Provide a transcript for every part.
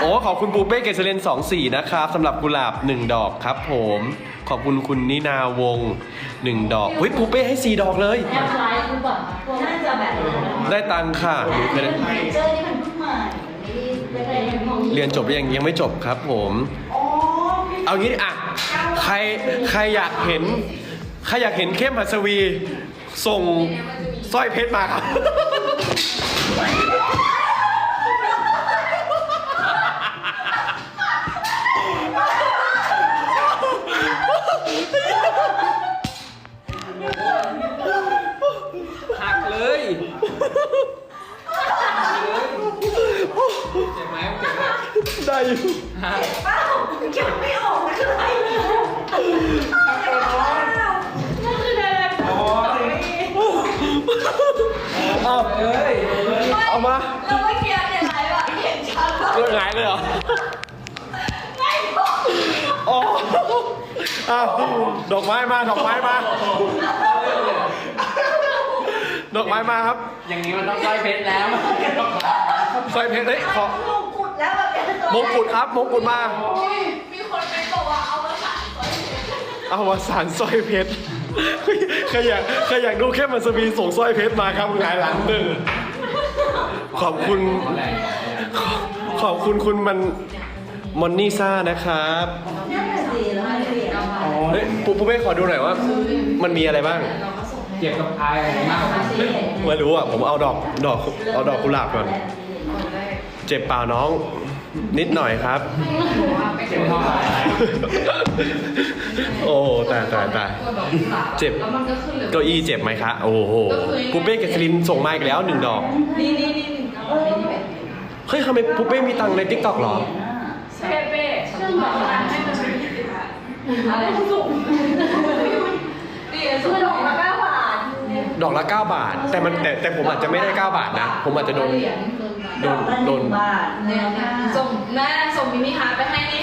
โอ้ขอบคุณปูเป้เกษเลนสองสี่นะครับสำหรับกุหลาบหนึ่งดอกครับผม ขอบคุณคุณนินาวงศ์หนึ่งดอกเฮ้ยปูเป้ให้สี่ดอกเลย แอปไลน์คือแบบน่าจะแบบได้ตังค่ะหนูเคยได้เจอนี่มันเพิ่งใหม่ไม่ได้ไม่ได้ยังเรียนจบหรือยังยังไม่จบครับผม อ๋อเอางี้ดิอะ ใครใครอยากเห็น ใครอยากเห็นเข้มหัสวีส่งสร้อยเพชรมาครับ เจ็บไหมเจ็บไหมได้อยู่หักเป้าเก็บไม่ออกนะคืออะไรเนี่ยนั่นคืออะไรโอ้ยเอ้ยเอามาแล้วเมื่อกี้เนี่ยไหนวะเห็นชัดว่าเรื่องไงายเลยเหรอไม่บอกอ๋ออ้าวดอกไม้มา ดอกไม้มา ดอกไม้มาครับอย่างนี้มันต้องสร้อยเพชรแล้วสร้อยเพชรเฮ้ยขอมงกุฎแล้วแบบเนี้ยมงกุฎครับมงกุฎมา มีคนไปบอกว่าเอามาใส่ไว้อวสานสร้อยเพชรใครอยากใครอยากดูแค่มันสวีส่งสร้อยเพชรมาครับหงายหลังหนึ่งขอบคุณ ขอขอบคุณคุณมันมอนนี่ซ่านะครับนั่นแหละสิแล้วมันเปลี่ยนออกมา เฮ้ยปุ๊บปุ๊บเป้ขอดูหน่อยว่า มันมีอะไรบ้าง เจ็บกับอายอะไรมากกว่าไม่รู้อะผมเอาดอกดอกเอาดอกกุหลาบก่อน เจ็บเปล่าน้อง นิดหน่อยครับเจ็บเท่าไหร่โอ้ตายตายตายเจ็บเก้าอี้เจ็บไหมคะ โอ้โหปุ๊บเป้กับคลินส่งมาอีกแล้วหนึ่งดอก นี่นี่นี่นี่เอาไปนี่ไปเฮ้ยทำไมปุ๊บเป้มีตังค์ในทิกตอกหรอเป้เป้เชื่อมต่อกันให้มันเป็นยี่สิบบาทอะไรสูงนี่สูงดอกละเก้าบาท ดอกละ 9 บาท แต่มันแต่แต่ผมอาจจะไม่ได้ 9 บาทนะ ผมอาจจะโดน โดน โดน บาทเนี่ยส่งแม่ส่งมินิฮาร์ดไปให้นี่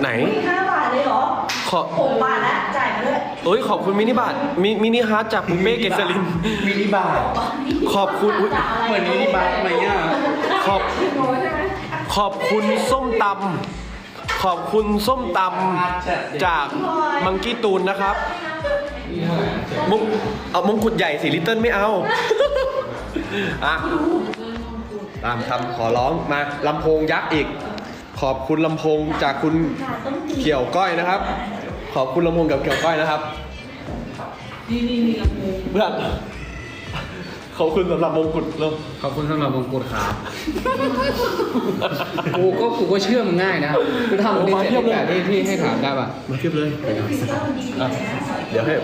ไหน ห้าบาทเลยเหรอขอหกบาทแล้วจ่ายมาด้วยเอ้ยขอบคุณมินิบาทมิมินิฮาร์ดจากปุ๊บเป้เกษลิน มินิบาร์ขอบคุณอุ๊ย เหมือนมินิบาร์ไหมอะขอบ ขอบคุณส้มตำขอบคุณส้มตำจากมังกี้ตูนนะครับ มงเอามงกุฎใหญ่สิลิตเติ้ลไม่เอา อะ ตามคำขอร้องมาลำโพงยักษ์อีก ขอบคุณลำโพงจากคุณเกี่ยวก้อยนะครับ ขอบคุณลำโพงกับเกี่ยวก้อยนะครับเพื่อน ขอบคุณสำหรับมงกุฎเริ่มขอบคุณสำหรับมงกุฎครับกูก็กูก็เชื่อมึงง่ายนะกูทำวันนี้เสร็จแบบที่ที่ให้ถามได้ป่ะมาเทียบเลยอะเดี๋ยวให้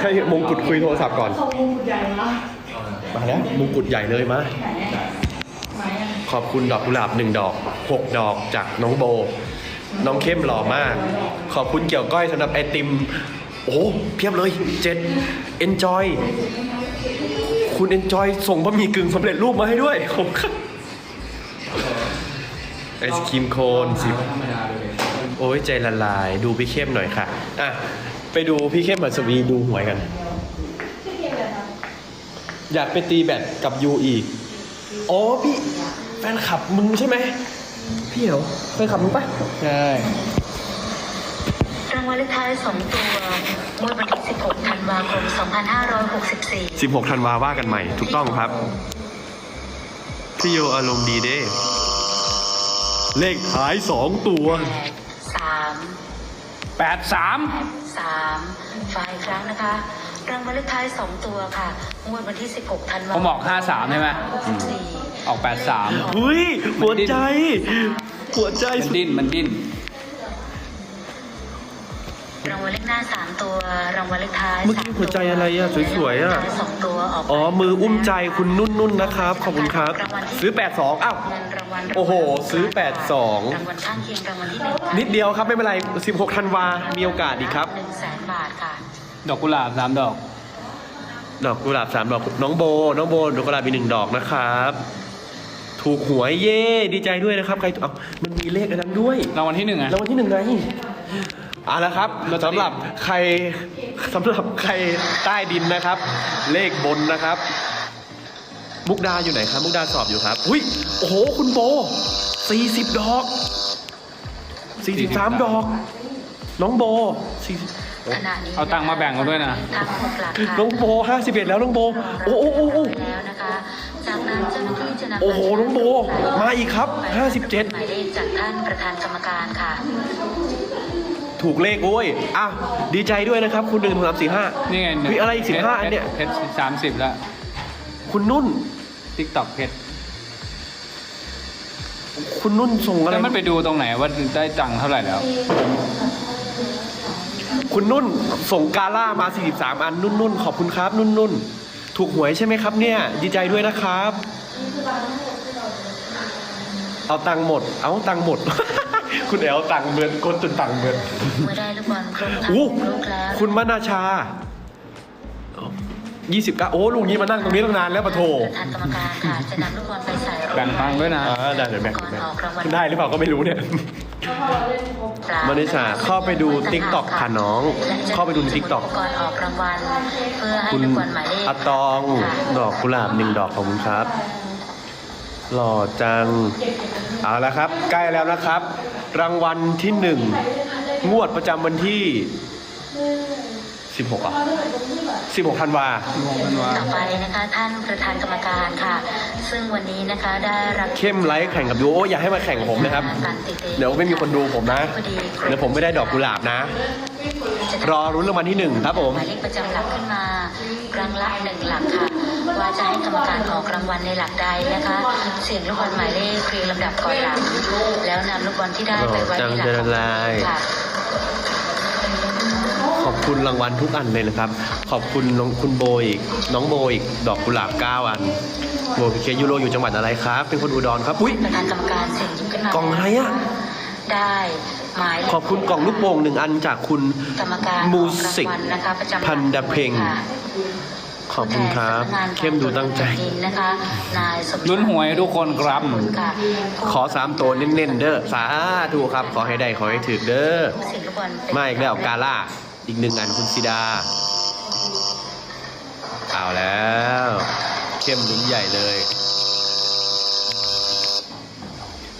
ให้มงกุฎคุยโทรศัพท์ก่อน ของวงใหญ่ละมาแล้วมงกุฎใหญ่เลยมา ขอบคุณดอกกุหลาบหนึ่งดอกหกดอกจากน้องโบ น้องเข้มหล่อมาก ขอบคุณเกี่ยวก้อยสำหรับไอติม โอ้เพียบเลยเจ็ด enjoy คุณ enjoy ส่งบะหมี่กึ่งสำเร็จรูปมาให้ด้วยผมครับไอศครีมโคนสิบธรรมดาเลยโอ้ยใจละลาย ดูพี่เข้มหน่อยค่ะอะไปดูพี่เข้มหัสวีดูหวยกัน อยากไปตีแบดกับยูอีกอ๋อพี่แฟนคลับมึงใช่ไหมพี่เหรอแฟนคลับมึงปะใช่ รางวัลเลขท้ายสองตัวงวดวันที่ 16 ธันวาคม 2564 16ธันวาว่ากันใหม่ ถูกต้องครับ พี่โยอารมณ์ดีเด้ เลขท้ายสองตัว 3 แปดสาม3ฝ่ายครั้งนะคะ รางวัลเลขท้ายสองตัวค่ะงวดวันที่ 16 ธันวาผมบอกห้าสามใช่ไหม 64ออกแปดสามเฮ้ยหัวใจ หัวใจมันสุดดิ้นมันดิ้น รางวัลเลขหน้า3ตัวรางวัลเลขท้ายเมื่อกี้หัวใจอะไรอะสวยๆอะรางวัลเลขท้ายสองตัวออกอ๋อมืออุ้มใจคุณนุ่นนุ่นๆนะครับขอบคุณครับ ซื้อ 82อ้าวเงินรางวัลโอ้โห ซื้อ 82รางวัลข้างเคียงรางวัลที่หนึ่งนิดเดียวครับไม่เป็นไร 16ธันวามีโอกาสอีกครับหนึ่งแสนบาทค่ะดอกกุหลาบสามดอก ดอกกุหลาบสามดอกน้องโบ น้องโบดอกกุหลาบมีหนึ่งดอกนะครับ ถูกหวยเย่ดีใจด้วยนะครับใครเอามันมีเลขอันนั้นด้วยรางวัลที่หนึ่งอะรางวัลที่หนึ่งไง เอาละครับลอตเตอรี่สำหรับใครสำหรับใครใต้ดินนะครับ เลขบนนะครับ มุกดาอยู่ไหนครับ มุกดาสอบอยู่ครับอุ้ยโอ้โหคุณโบสี่สิบดอกสี่สิบสามดอก น้องโบสี่สิบขณะนี้เอาตังค์มาแบ่งกันด้วยนะทางหกหลักค่ะน้องโบห้าสิบเอ็ดแล้วน้องโบ โอ้โอ้โอ้โอ้ แล้วนะคะจากนั้นเจ้าหน้าที่จะนำโอ้โหน้องโบมาอีกครับ57 หมายเลขจากท่านประธานกรรมการค่ะ ถูกเลขโอ้ยอะดีใจด้วยนะครับ คุณหนึ่งสามสี่ห้านี่ไงเฮ้ยอะไรอีกสิบห้าอันเนี่ยเพชรสามสิบแล้ว คุณนุ่นทิกตอกเพชรคุณนุ่นส่งอะไรแล้วมันไปดูตรงไหนว่าได้ตังค์เท่าไหร่แล้ว คุณนุ่นส่งกาล่ามา 43 อัน นุ่นนุ่นขอบคุณครับ นุ่นนุ่นถูกหวยใช่ไหมครับเนี่ย ดีใจด้วยนะครับ เอาตังค์หมด เอาตังค์หมด คุณแอลตังค์เบินกดจนตังค์เบินเมื่อได้ลูกบอลครบทั้งอู้หกลูกแล้วคุณมนาชา29โอ้ลุงนี้มานั่งตรงนี้ตั้งนานแล้วปะโถประธานกรรมการค่ะจะนำลูกบอลไปใส่รถแบ่งตังค์ด้วยนะ อ่าได้เดี๋ยวแบ่งก่อนแบ่งออกรางวัลคุณได้หรือเปล่าก็ไม่รู้เนี่ยมานิชาเข้าไปดู TikTok ค่ะน้องเข้าไปดูใน TikTok ก่อนออกรางวัลเพื่อให้คุณลูกบอลหมายเลขอะตองค่ะดอกกุหลาบหนึ่งดอกขอบคุณครับ หล่อจัง เอาละครับ ใกล้แล้วนะครับ รางวัลที่หนึ่งงวดประจำวันที่ 16อะ16ธันวาต่อไปนะคะท่านประธานกรรมการค่ะ ซึ่งวันนี้นะคะได้รับเข้มไลฟ์แข่งกับยูโออย่าให้มาแข่งกับผมนะครับ เดี๋ยวไม่มีคนดูผมนะ เดี๋ยวผมไม่ได้ดอกกุหลาบนะ รอรุ้นรางวัลที่หนึ่งครับผม หมายเลขประจำหลักขึ้นมาครั้งละหนึ่งหลักค่ะ ว่าจะให้กรรมการออกรางวัลในหลักใดนะคะ เสียงลูกบอลหมายเลขเรียงลำดับก่อนหลัง แล้วนำลูกบอลที่ได้ไปไว้ในหลักของตัวเองค่ะ ขอบคุณรางวัลทุกอันเลยนะครับ ขอบคุณน้องคุณโบอีก น้องโบอีก ดอกกุหลาบ9อัน โบพีเคยูโรอยู่จังหวัดอะไรครับ เป็นคนอุดรครับ อุ้ย ประธานกรรมการเสียงหยิบขึ้นมากล่องอะไรอะ ได้ หมายเลขขอบคุณกล่องลูกโป่งหนึ่งอันจากคุณกรรมการมูสิกออรางวัลนะคะประจำหลักพันดาเพ็งค่ะขอบคุณครับ เข้มดูตั้งใจนะคะนายสมชายลุ้นหวยทุกคนครับค่ะขอสามตัวเน้นๆเด้อ สาธุครับ ขอให้ได้ขอให้ถึกเด้อเสียงลูกบอลเป็นมาอีกแล้วกาล่า อีกหนึ่งอันคุณซิดา เอาแล้ว เข้มลุ้นใหญ่เลย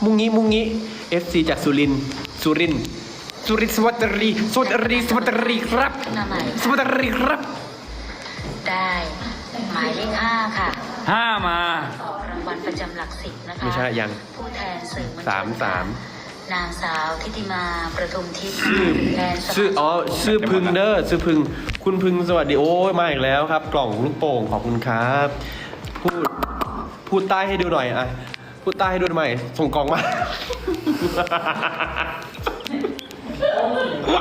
มุงงี้มุงงี้ FC จากสุรินทร์ สุรินทร์สุรินทร์สวัสดีสวัสดีสวัสดีครับขึ้นมาใหม่สวัสดีครับได้หมายเลขห้าค่ะห้ามา ออกรางวัลประจำหลักสิบนะคะไม่ใช่ยังผู้แทนสื่อมวลชนสามสามนางสาวทิติมาประทุมทิพย์ชื่อแทนสมาชิก ชื่ออ๋อชื่อพึงเด้อชื่อพึง คุณพึงสวัสดีโอ้ยมาอีกแล้วครับ กล่องลูกโป่งขอบคุณครับ พูดพูดใต้ให้ดูหน่อยอะ พูดใต้ให้ดูหน่อยส่งกล่องมา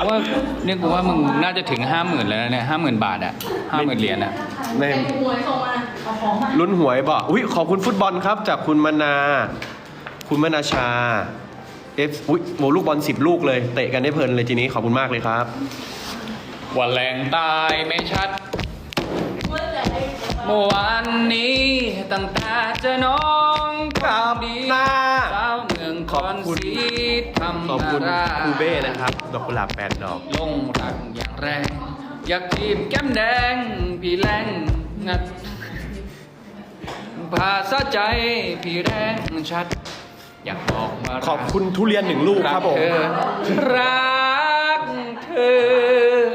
ว่าเนี่ยกูว่ามึงน่าจะถึงห้าหมื่นแล้วนะเนี่ยห้าหมื่นบาทอะห้าหมื่นเหรียญอะในหวยส่งมาเอาของมาลุ้นหวยบอกอุ้ยขอบคุณฟุตบอลครับ จากคุณมนา คุณมนาชา เอฟอุ้ยโหลูกบอลสิบลูกเลย เตะกันได้เพลินเลยทีนี้ขอบคุณมากเลยครับ ว่าแรงตายไม่ชัด เมื่อวานนี้ตั้งแต่เจอน้องครับดีหน้าสาวเมืองคอนสีทำขอบคุณนาราครูเบ้นะครับ ดอกกุหลาบแปดดอก ลงรักอย่างแรง อยากจีบแก้มแดง พี่แรงงัดภาษาใจ พี่แรงชัด อยากบอกว่ารักขอบคุณทุเรียนหนึ่งลูกครับผมรักเธอ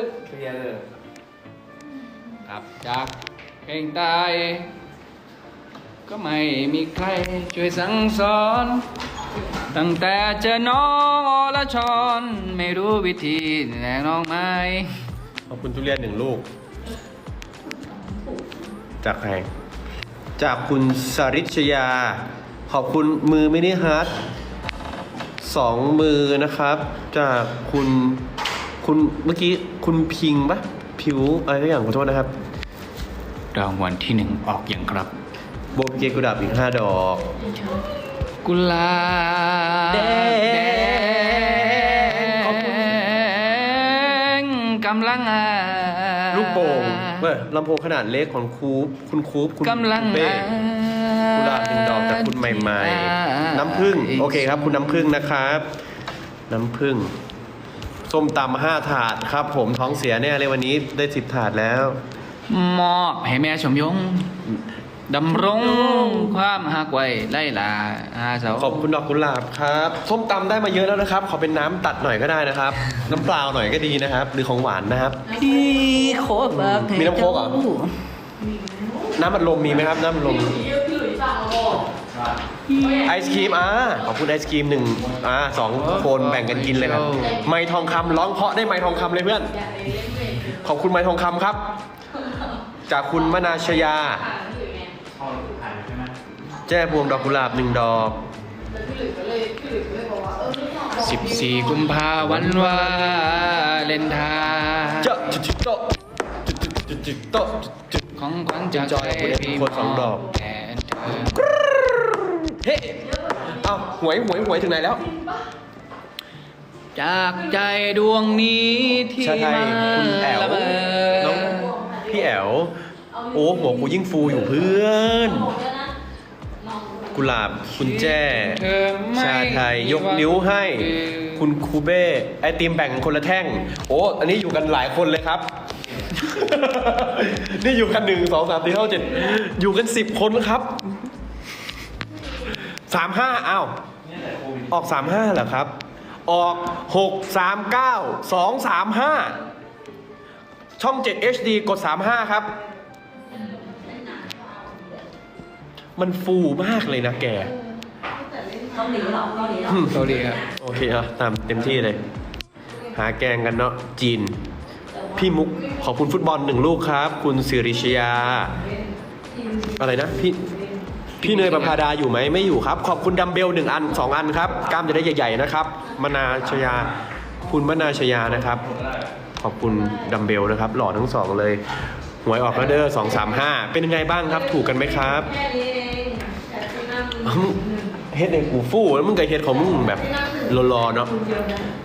ครับจากเพ ลงตาย ก็ไม่มีใครช่วยสั่งสอน ตั้งแต่เจอน้องอรชรไม่รู้วิธีแนะน้องไหมขอบคุณทุเรียนหนึ่งลูก จากใครจากคุณสริชยา ขอบคุณมือมินิฮาร์ดสองมือนะครับ จากคุณคุณเมื่อกี้คุณพิงปะผิวอะไรสักอย่างขอโทษนะครับ รางวัลที่หนึ่งออกอย่างครับโบเกกุดาบอีกห้าดอกกุหลาบแดงขอบคุณกำลังอ่าลูกโป่งเว้ยลำโพงขนาดเล็กของคูปคุณคูปคุณกำลังเป้อ่ากุหลาบเป็นดอกจากคุณใหม่ ๆ น้ำผึ้งโอเคครับ คุณน้ำผึ้งนะครับ น้ำผึ้งส้มตำห้าถาดครับ ผมท้องเสียแน่เลยวันนี้ได้สิบถาดแล้ว มอบให้แม่ชมยงดำรงความหักไว้ไล่ลาอาเสาขอบคุณดอกกุหลาบครับส้มตำได้มาเยอะแล้วนะครับ ขอเป็นน้ำตัดหน่อยก็ได้นะครับ น้ำเปล่าหน่อยก็ดีนะครับ หรือของหวานนะครับ พี่โคบากมีน้ำโค้กเหรอน้ำอัดลมมีไหมครับ น้ำอัดลมไอศครีมอ่าขอบคุณไอศครีมหนึ่งอ่าสองคนแบ่งกันกินเลยครับ ไม้ทองคำร้องเพราะได้ไม้ทองคำเลยเพื่อน ขอบคุณไม้ทองคำครับ จากคุณมนาชยาแจ้พวงดอกกุหลาบหนึ่งดอกสิบสี่กุมภาวันวาเลนไทน์เจ้าจุดจุดโตะจุดจุดจุดจุดโตะจุดจุด ของขวัญจากจอยคุณเอ็มคนสองดอก แทนเธอเฮ้เอ้าหวยหวยหวยถึงไหนแล้ว จากใจดวงนี้ที่ชาไทยมาคุณแอ๋วละเมน้องอ พี่แอ๋วโอ้หัวกูยิ่งฟูอยู่เพื่อนกุหลาบคุณแจ้เธอไม่ชาไทยยกนิ้วให้ คุณคูเบ้ไอติมแบ่งคนละแท่ง โอ้อันนี้อยู่กันหลายคนเลยครับ นี่อยู่กันหนึ่งสองสามสี่ห้าเจ็ดอยู่กันสิบคนครับสามห้าอ้าวออกสามห้าเหรอครับ ออกหกสามเก้าสองสามห้า ช่อง 7 HD กด 35 ครับ มันฟูมากเลยนะแกเกาหลีครับโอเคครับตามเต็มที่เลย หาแกงกันเนาะจีน พี่มุกขอบคุณฟุตบอลหนึ่งลูกครับ คุณสิริชยา อะไรนะพี่พี่เนยประภาดาอยู่ไหมไม่อยู่ครับ ขอบคุณดัมเบลหนึ่งอันสองอันครับกล้ามจะได้ใหญ่ๆนะครับ มนาชยา คุณมนาชยานะครับ ขอบคุณดัมเบลนะครับ หล่อทั้งสองเลยหวยออกแล้วเด้อสองสามห้าเป็นยังไงบ้างครับ ถูกกันไหมครับแค่นี้เองแต่ที่นั่งเฮ็ดในกูฟู่แล้วมึงกับเฮ็ดของมึงแบบรอๆเนาะ